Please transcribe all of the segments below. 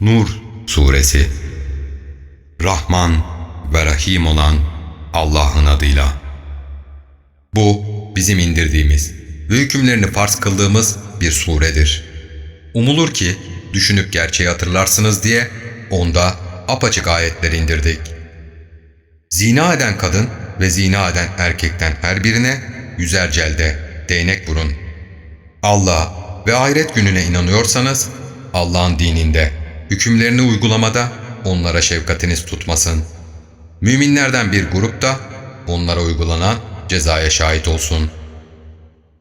Nur Suresi Rahman ve Rahim olan Allah'ın adıyla. Bu bizim indirdiğimiz ve hükümlerini farz kıldığımız bir suredir. Umulur ki düşünüp gerçeği hatırlarsınız diye onda apaçık ayetler indirdik. Zina eden kadın ve zina eden erkekten her birine yüzer celde değnek vurun. Allah ve ahiret gününe inanıyorsanız Allah'ın dininde, hükümlerini uygulamada onlara şefkatiniz tutmasın. Müminlerden bir grup da onlara uygulanan cezaya şahit olsun.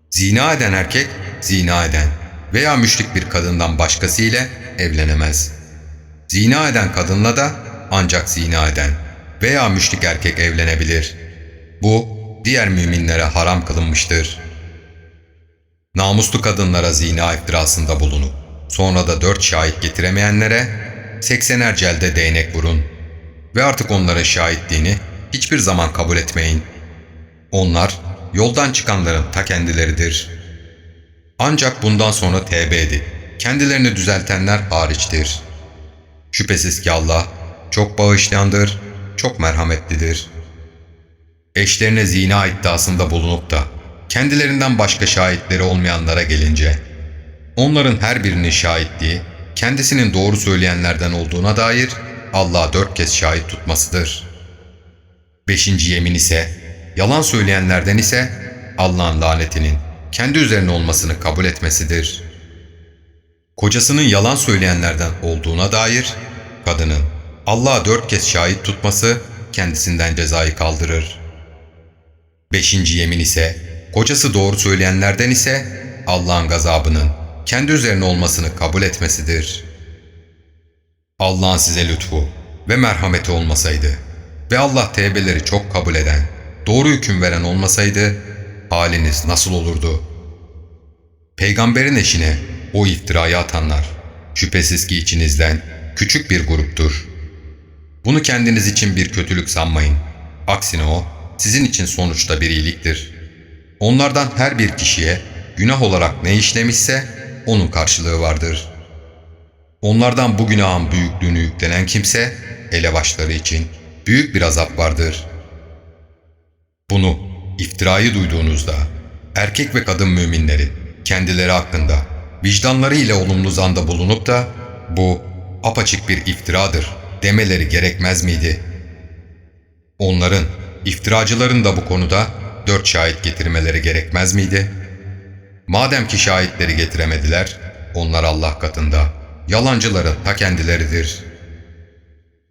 Zina eden erkek, zina eden veya müşrik bir kadından başkası ile evlenemez. Zina eden kadınla da ancak zina eden veya müşrik erkek evlenebilir. Bu diğer müminlere haram kılınmıştır. Namuslu kadınlara zina iftirasında bulunup sonra da dört şahit getiremeyenlere seksener celde değnek vurun ve artık onların şahitliğini hiçbir zaman kabul etmeyin. Onlar yoldan çıkanların ta kendileridir. Ancak bundan sonra tevbe edip kendilerini düzeltenler hariçtir. Şüphesiz ki Allah çok bağışlayandır, çok merhametlidir. Eşlerine zina iddiasında bulunup da kendilerinden başka şahitleri olmayanlara gelince, onların her birinin şahitliği kendisinin doğru söyleyenlerden olduğuna dair Allah'a dört kez şahit tutmasıdır. Beşinci yemin ise, yalan söyleyenlerden ise Allah'ın lanetinin kendi üzerine olmasını kabul etmesidir. Kocasının yalan söyleyenlerden olduğuna dair kadının Allah'a dört kez şahit tutması kendisinden cezayı kaldırır. Beşinci yemin ise kocası doğru söyleyenlerden ise Allah'ın gazabının kendi üzerine olmasını kabul etmesidir. Allah'ın size lütfu ve merhameti olmasaydı ve Allah tevbeleri çok kabul eden, doğru hüküm veren olmasaydı haliniz nasıl olurdu? Peygamberin eşine o iftirayı atanlar şüphesiz ki içinizden küçük bir gruptur. Bunu kendiniz için bir kötülük sanmayın. Aksine o sizin için sonuçta bir iyiliktir. Onlardan her bir kişiye günah olarak ne işlemişse onun karşılığı vardır. Onlardan bu günahın büyüklüğünü yüklenen kimse elebaşları için büyük bir azap vardır. Bunu iftirayı duyduğunuzda erkek ve kadın müminlerin kendileri hakkında vicdanları ile olumlu zanda bulunup da bu apaçık bir iftiradır demeleri gerekmez miydi? Onların, iftiracıların da bu konuda dört şahit getirmeleri gerekmez miydi? Madem ki şahitleri getiremediler, onlar Allah katında yalancıların ta kendileridir.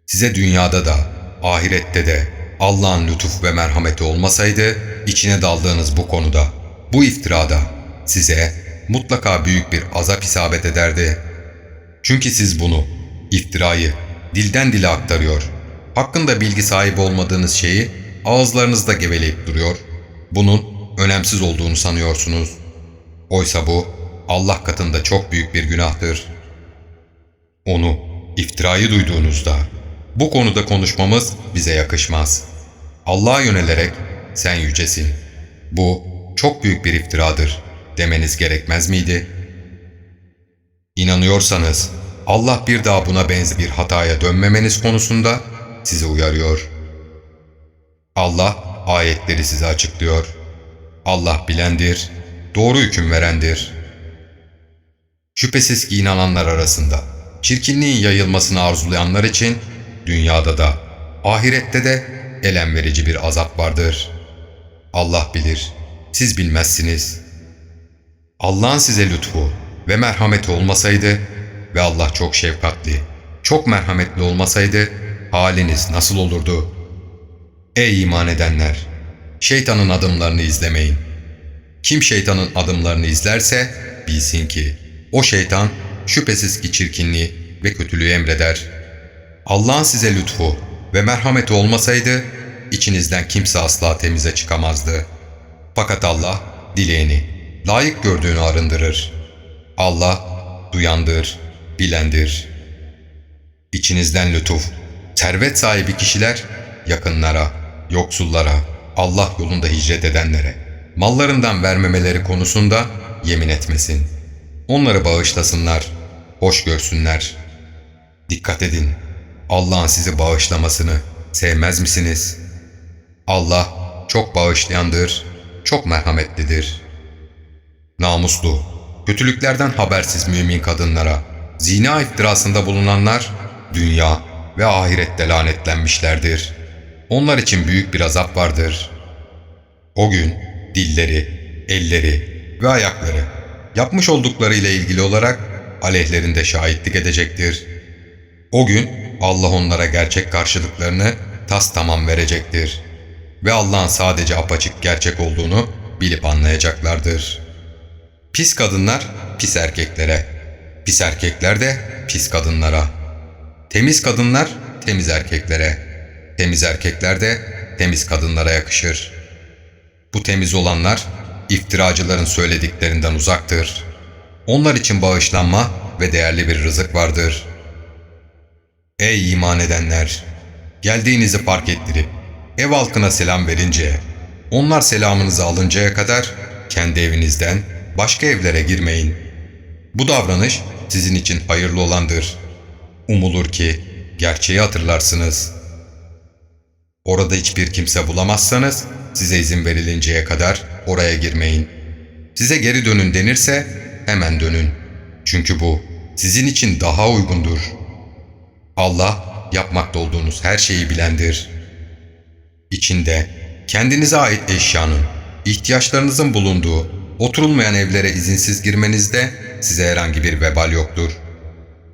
Size dünyada da, ahirette de Allah'ın lütuf ve merhameti olmasaydı, içine daldığınız bu konuda, bu iftirada size mutlaka büyük bir azap isabet ederdi. Çünkü siz bunu, iftirayı, dilden dile aktarıyor. Hakkında bilgi sahibi olmadığınız şeyi ağızlarınızda geveleyip duruyor. Bunun önemsiz olduğunu sanıyorsunuz. Oysa bu Allah katında çok büyük bir günahtır. Onu, iftirayı duyduğunuzda bu konuda konuşmamız bize yakışmaz. Allah'a yönelerek sen yücesin. Bu çok büyük bir iftiradır demeniz gerekmez miydi? İnanıyorsanız Allah bir daha buna benzer bir hataya dönmemeniz konusunda sizi uyarıyor. Allah ayetleri size açıklıyor. Allah bilendir, doğru hüküm verendir. Şüphesiz ki inananlar arasında çirkinliğin yayılmasını arzulayanlar için dünyada da ahirette de elem verici bir azap vardır. Allah bilir, siz bilmezsiniz. Allah'ın size lütfu ve merhameti olmasaydı ve Allah çok şefkatli, çok merhametli olmasaydı haliniz nasıl olurdu? Ey iman edenler! Şeytanın adımlarını izlemeyin. Kim şeytanın adımlarını izlerse bilsin ki o şeytan şüphesiz ki çirkinliği ve kötülüğü emreder. Allah'ın size lütfu ve merhameti olmasaydı içinizden kimse asla temize çıkamazdı. Fakat Allah dileğini, layık gördüğünü arındırır. Allah duyandır, bilendir. İçinizden lütuf, servet sahibi kişiler yakınlara, yoksullara, Allah yolunda hicret edenlere, mallarından vermemeleri konusunda yemin etmesin. Onları bağışlasınlar, hoş görsünler. Dikkat edin. Allah'ın sizi bağışlamasını sevmez misiniz? Allah çok bağışlayandır, çok merhametlidir. Namuslu, kötülüklerden habersiz mümin kadınlara zina iftirasında bulunanlar dünya ve ahirette lanetlenmişlerdir. Onlar için büyük bir azap vardır. O gün dilleri, elleri ve ayakları yapmış oldukları ile ilgili olarak aleyhlerinde şahitlik edecektir. O gün Allah onlara gerçek karşılıklarını tas tamam verecektir. Ve Allah'ın sadece apaçık gerçek olduğunu bilip anlayacaklardır. Pis kadınlar pis erkeklere, pis erkekler de pis kadınlara. Temiz kadınlar temiz erkeklere, temiz erkekler de temiz kadınlara yakışır. Bu temiz olanlar iftiracıların söylediklerinden uzaktır. Onlar için bağışlanma ve değerli bir rızık vardır. Ey iman edenler! Geldiğinizi fark ettirip ev halkına selam verince, onlar selamınızı alıncaya kadar kendi evinizden başka evlere girmeyin. Bu davranış sizin için hayırlı olandır. Umulur ki gerçeği hatırlarsınız. Orada hiçbir kimse bulamazsanız size izin verilinceye kadar oraya girmeyin. Size geri dönün denirse hemen dönün. Çünkü bu sizin için daha uygundur. Allah yapmakta olduğunuz her şeyi bilendir. İçinde kendinize ait eşyanın, ihtiyaçlarınızın bulunduğu oturulmayan evlere izinsiz girmenizde size herhangi bir vebal yoktur.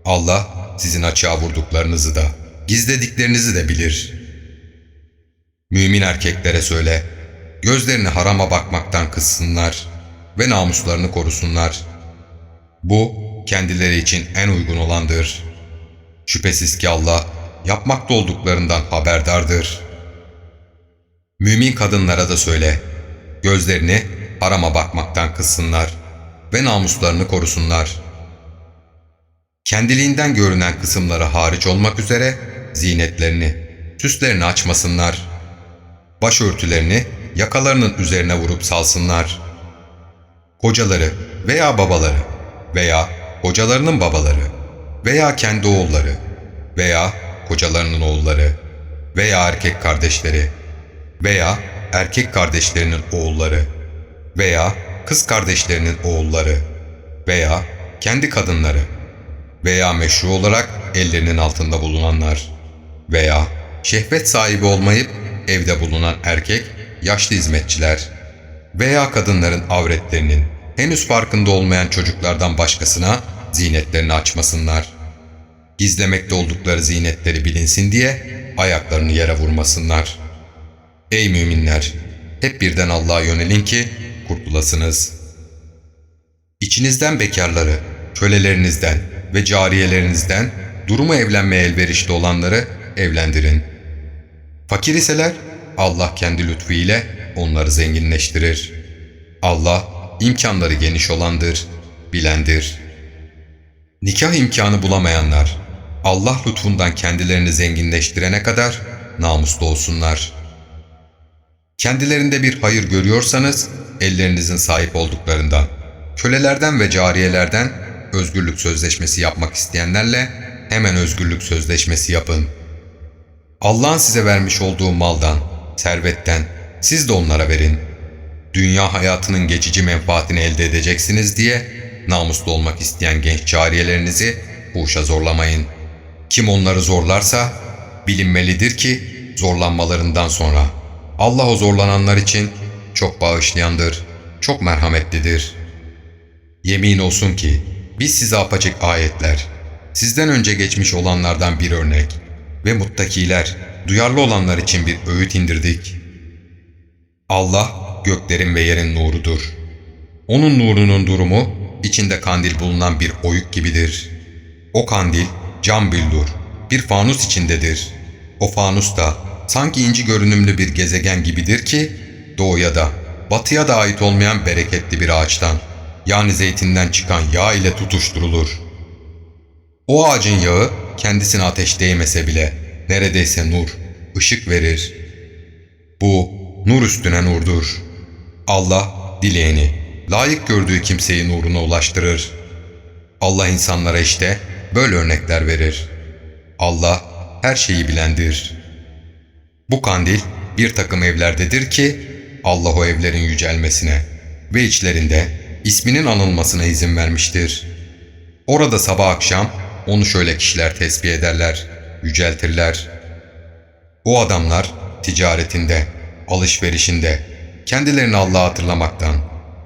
Allah sizin açığa vurduklarınızı da, gizlediklerinizi de bilir. Mümin erkeklere söyle, gözlerini harama bakmaktan kıssınlar ve namuslarını korusunlar. Bu kendileri için en uygun olandır. Şüphesiz ki Allah yapmakta olduklarından haberdardır. Mümin kadınlara da söyle, gözlerini harama bakmaktan kıssınlar ve namuslarını korusunlar. Kendiliğinden görünen kısımları hariç olmak üzere zinetlerini, süslerini açmasınlar. Başörtülerini yakalarının üzerine vurup salsınlar. Kocaları veya babaları veya kocalarının babaları veya kendi oğulları veya kocalarının oğulları veya erkek kardeşleri veya erkek kardeşlerinin oğulları veya kız kardeşlerinin oğulları veya kendi kadınları veya meşru olarak ellerinin altında bulunanlar veya şehvet sahibi olmayıp evde bulunan erkek, yaşlı hizmetçiler veya kadınların avretlerinin henüz farkında olmayan çocuklardan başkasına zinetlerini açmasınlar. Gizlemekte oldukları zinetleri bilinsin diye ayaklarını yere vurmasınlar. Ey müminler! Hep birden Allah'a yönelin ki kurtulasınız. İçinizden bekarları, kölelerinizden ve cariyelerinizden durumu evlenmeye elverişli olanları evlendirin. Fakir iseler Allah kendi lütfu ile onları zenginleştirir. Allah imkanları geniş olandır, bilendir. Nikah imkanı bulamayanlar Allah lütfundan kendilerini zenginleştirene kadar namuslu olsunlar. Kendilerinde bir hayır görüyorsanız ellerinizin sahip olduklarından, kölelerden ve cariyelerden özgürlük sözleşmesi yapmak isteyenlerle hemen özgürlük sözleşmesi yapın. Allah'ın size vermiş olduğu maldan, servetten siz de onlara verin. Dünya hayatının geçici menfaatini elde edeceksiniz diye namuslu olmak isteyen genç cariyelerinizi fuhuşa zorlamayın. Kim onları zorlarsa bilinmelidir ki zorlanmalarından sonra Allah o zorlananlar için çok bağışlayandır, çok merhametlidir. Yemin olsun ki biz size apaçık ayetler, sizden önce geçmiş olanlardan bir örnek ve muttakiler, duyarlı olanlar için bir öğüt indirdik. Allah göklerin ve yerin nurudur. Onun nurunun durumu içinde kandil bulunan bir oyuk gibidir. O kandil cam billur, bir fanus içindedir. O fanus da sanki inci görünümlü bir gezegen gibidir ki doğuya da batıya da ait olmayan bereketli bir ağaçtan yani zeytinden çıkan yağ ile tutuşturulur. O ağacın yağı kendisine ateş değmese bile neredeyse nur, ışık verir. Bu nur üstüne nurdur. Allah dileğeni, layık gördüğü kimseyi nuruna ulaştırır. Allah insanlara işte böyle örnekler verir. Allah her şeyi bilendir. Bu kandil bir takım evlerdedir ki Allah o evlerin yücelmesine ve içlerinde isminin anılmasına izin vermiştir. Orada sabah akşam onu şöyle kişiler tesbih ederler, yüceltirler. O adamlar ticaretinde, alışverişinde, kendilerini Allah'ı hatırlamaktan,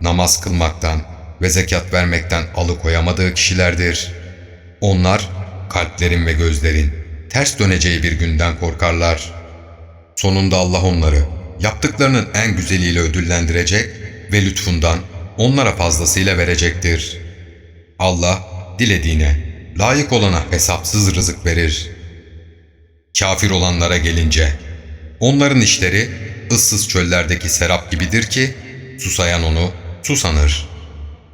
namaz kılmaktan ve zekat vermekten alıkoyamadığı kişilerdir. Onlar kalplerin ve gözlerin ters döneceği bir günden korkarlar. Sonunda Allah onları yaptıklarının en güzeliyle ödüllendirecek ve lütfundan onlara fazlasıyla verecektir. Allah dilediğine, layık olana hesapsız rızık verir. Kafir olanlara gelince, onların işleri ıssız çöllerdeki serap gibidir ki, susayan onu susanır.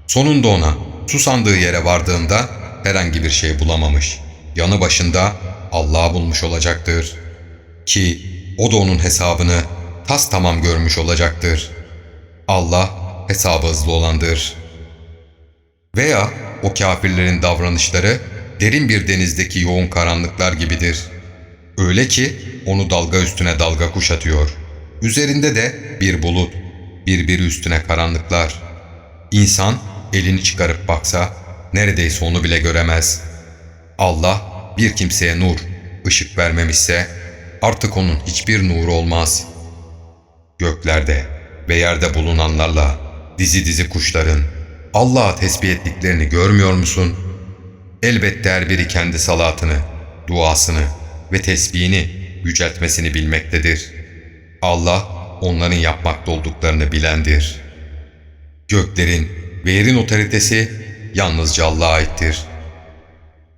Sonunda ona susandığı yere vardığında herhangi bir şey bulamamış. Yanı başında Allah'ı bulmuş olacaktır. Ki o da onun hesabını tas tamam görmüş olacaktır. Allah hesabı hızlı olandır. Veya o kafirlerin davranışları derin bir denizdeki yoğun karanlıklar gibidir. Öyle ki onu dalga üstüne dalga kuşatıyor. Üzerinde de bir bulut, birbiri üstüne karanlıklar. İnsan elini çıkarıp baksa neredeyse onu bile göremez. Allah bir kimseye nur, ışık vermemişse artık onun hiçbir nuru olmaz. Göklerde ve yerde bulunanlarla dizi dizi kuşların Allah'a tesbih ettiklerini görmüyor musun? Elbette her biri kendi salatını, duasını ve tesbihini yüceltmesini bilmektedir. Allah onların yapmakta olduklarını bilendir. Göklerin ve yerin otoritesi yalnızca Allah'a aittir.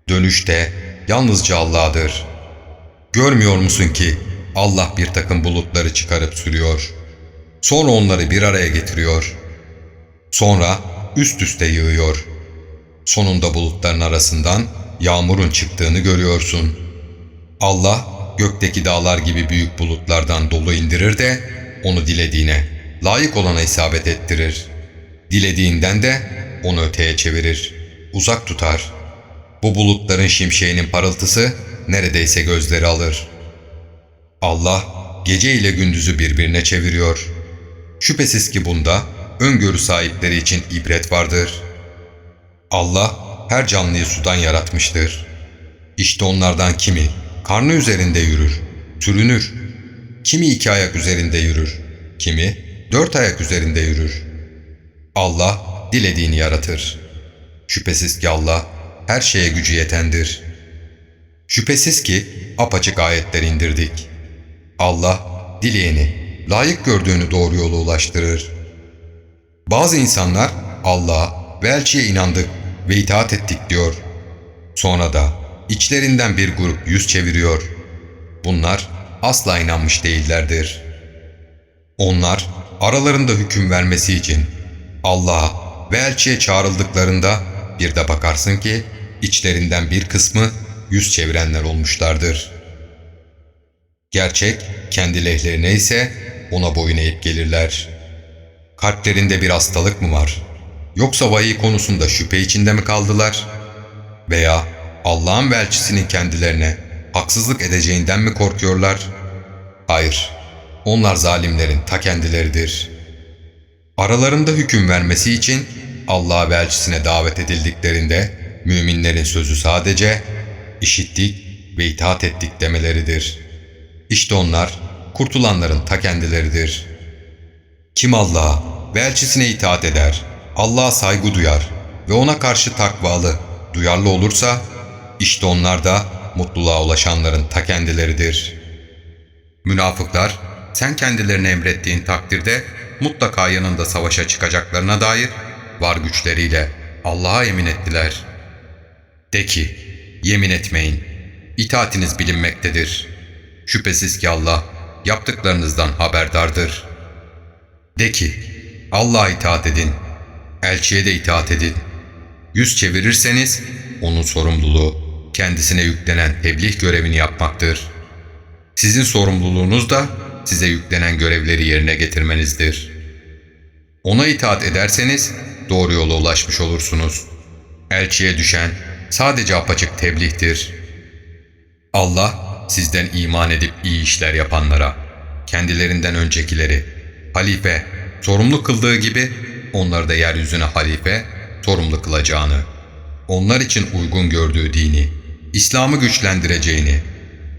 Dönüş de yalnızca Allah'dır. Görmüyor musun ki Allah bir takım bulutları çıkarıp sürüyor. Sonra onları bir araya getiriyor. Sonra üst üste yığıyor. Sonunda bulutların arasından yağmurun çıktığını görüyorsun. Allah gökteki dağlar gibi büyük bulutlardan dolu indirir de onu dilediğine, layık olana isabet ettirir. Dilediğinden de onu öteye çevirir, uzak tutar. Bu bulutların şimşeğinin parıltısı neredeyse gözleri alır. Allah gece ile gündüzü birbirine çeviriyor. Şüphesiz ki bunda öngörü sahipleri için ibret vardır. Allah her canlıyı sudan yaratmıştır. İşte onlardan kimi karnı üzerinde yürür, sürünür. Kimi iki ayak üzerinde yürür, kimi dört ayak üzerinde yürür. Allah dilediğini yaratır. Şüphesiz ki Allah her şeye gücü yetendir. Şüphesiz ki apaçık ayetler indirdik. Allah dileyeni, layık gördüğünü doğru yola ulaştırır. Bazı insanlar Allah'a ve inandık ve itaat ettik diyor. Sonra da içlerinden bir grup yüz çeviriyor. Bunlar asla inanmış değillerdir. Onlar aralarında hüküm vermesi için Allah'a ve elçiye çağrıldıklarında bir de bakarsın ki içlerinden bir kısmı yüz çevirenler olmuşlardır. Gerçek kendi lehlerine ise ona boyun eğip gelirler. Kalplerinde bir hastalık mı var? Yoksa vahiy konusunda şüphe içinde mi kaldılar? Veya Allah'ın ve elçisinin kendilerine haksızlık edeceğinden mi korkuyorlar? Hayır, onlar zalimlerin ta kendileridir. Aralarında hüküm vermesi için Allah'a ve davet edildiklerinde müminlerin sözü sadece işittik ve itaat ettik demeleridir. İşte onlar kurtulanların ta kendileridir. Kim Allah'a ve itaat eder, Allah'a saygı duyar ve ona karşı takvalı, duyarlı olursa, işte onlar da mutluluğa ulaşanların ta kendileridir. Münafıklar, sen kendilerine emrettiğin takdirde mutlaka yanında savaşa çıkacaklarına dair var güçleriyle Allah'a yemin ettiler. De ki, yemin etmeyin, itaatiniz bilinmektedir. Şüphesiz ki Allah yaptıklarınızdan haberdardır. De ki, Allah'a itaat edin, elçiye de itaat edin. Yüz çevirirseniz onun sorumluluğu kendisine yüklenen tebliğ görevini yapmaktır. Sizin sorumluluğunuz da size yüklenen görevleri yerine getirmenizdir. Ona itaat ederseniz doğru yola ulaşmış olursunuz. Elçiye düşen sadece apaçık tebliğdir. Allah sizden iman edip iyi işler yapanlara, kendilerinden öncekileri, halife, sorumlu kıldığı gibi onları da yeryüzüne halife, sorumlu kılacağını, onlar için uygun gördüğü dini, İslam'ı güçlendireceğini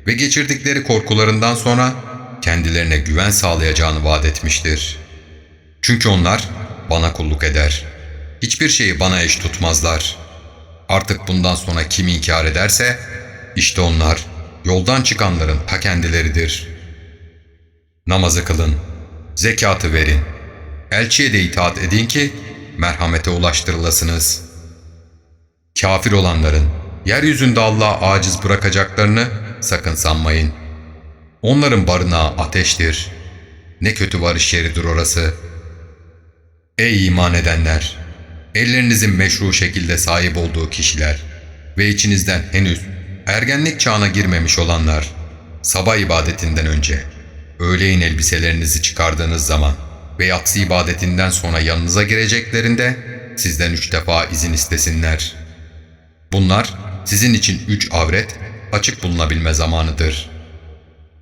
ve geçirdikleri korkularından sonra kendilerine güven sağlayacağını vaat etmiştir. Çünkü onlar bana kulluk eder. Hiçbir şeyi bana eş tutmazlar. Artık bundan sonra kim inkar ederse, işte onlar yoldan çıkanların ta kendileridir. Namazı kılın, zekatı verin, elçiye de itaat edin ki merhamete ulaştırılasınız. Kafir olanların yeryüzünde Allah'a aciz bırakacaklarını sakın sanmayın. Onların barınağı ateştir. Ne kötü varış yeridir orası. Ey iman edenler! Ellerinizin meşru şekilde sahip olduğu kişiler ve içinizden henüz ergenlik çağına girmemiş olanlar, sabah ibadetinden önce, öğleyin elbiselerinizi çıkardığınız zaman ve yatsı ibadetinden sonra yanınıza gireceklerinde sizden üç defa izin istesinler. Bunlar sizin için üç avret, açık bulunabilme zamanıdır.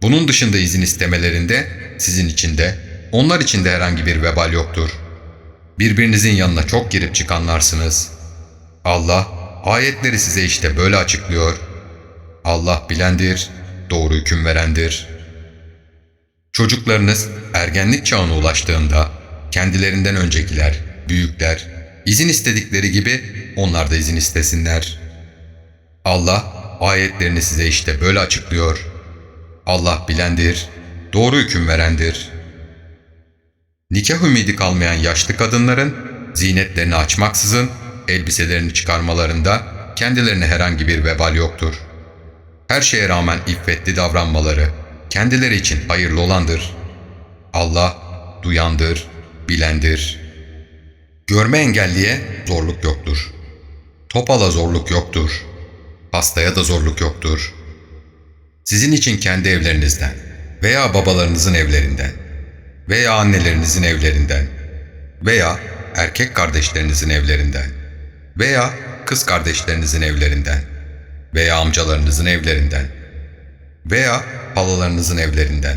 Bunun dışında izin istemelerinde sizin için de, onlar için de herhangi bir vebal yoktur. Birbirinizin yanına çok girip çıkanlarsınız. Allah ayetleri size işte böyle açıklıyor. Allah bilendir, doğru hüküm verendir. Çocuklarınız ergenlik çağına ulaştığında kendilerinden öncekiler, büyükler, izin istedikleri gibi onlar da izin istesinler. Allah ayetlerini size işte böyle açıklıyor. Allah bilendir, doğru hüküm verendir. Nikah ümidi kalmayan yaşlı kadınların zinetlerini açmaksızın elbiselerini çıkarmalarında kendilerine herhangi bir vebal yoktur. Her şeye rağmen iffetli davranmaları kendileri için hayırlı olandır. Allah duyandır, bilendir. Görme engelliye zorluk yoktur. Topala zorluk yoktur. Hastaya da zorluk yoktur. Sizin için kendi evlerinizden veya babalarınızın evlerinden veya annelerinizin evlerinden veya erkek kardeşlerinizin evlerinden veya kız kardeşlerinizin evlerinden veya amcalarınızın evlerinden veya halalarınızın evlerinden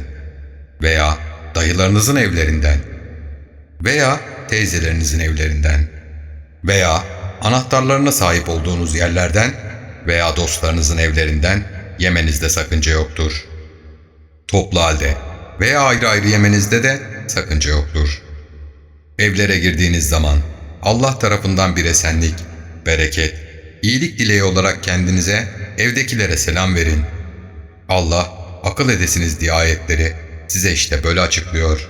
veya dayılarınızın evlerinden veya teyzelerinizin evlerinden veya anahtarlarına sahip olduğunuz yerlerden veya dostlarınızın evlerinden yemenizde sakınca yoktur. Toplu halde veya ayrı ayrı yemenizde de sakınca yoktur. Evlere girdiğiniz zaman Allah tarafından bir esenlik, bereket, iyilik dileği olarak kendinize, evdekilere selam verin. Allah akıl edesiniz diye ayetleri size işte böyle açıklıyor.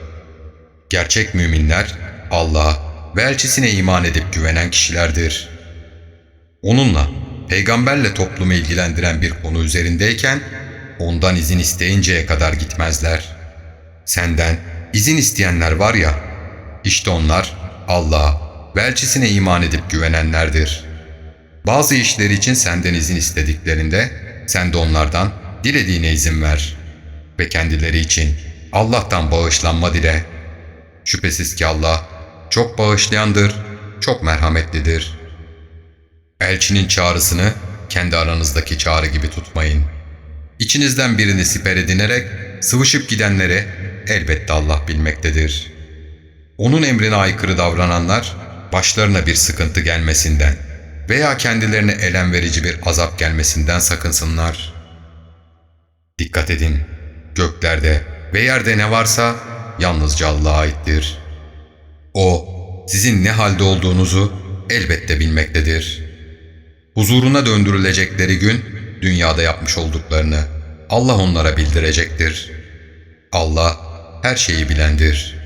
Gerçek müminler Allah ve elçisine iman edip güvenen kişilerdir. Onunla, peygamberle toplumu ilgilendiren bir konu üzerindeyken ondan izin isteyinceye kadar gitmezler. Senden izin isteyenler var ya, işte onlar Allah ve elçisine iman edip güvenenlerdir. Bazı işleri için senden izin istediklerinde sen de onlardan dilediğine izin ver ve kendileri için Allah'tan bağışlanma dile. Şüphesiz ki Allah çok bağışlayandır, çok merhametlidir. Elçinin çağrısını kendi aranızdaki çağrı gibi tutmayın. İçinizden birini siper edinerek sıvışıp gidenleri elbette Allah bilmektedir. Onun emrine aykırı davrananlar başlarına bir sıkıntı gelmesinden veya kendilerine elem verici bir azap gelmesinden sakınsınlar. Dikkat edin, göklerde ve yerde ne varsa yalnızca Allah'a aittir. O, sizin ne halde olduğunuzu elbette bilmektedir. Huzuruna döndürülecekleri gün, dünyada yapmış olduklarını Allah onlara bildirecektir. Allah her şeyi bilendir.''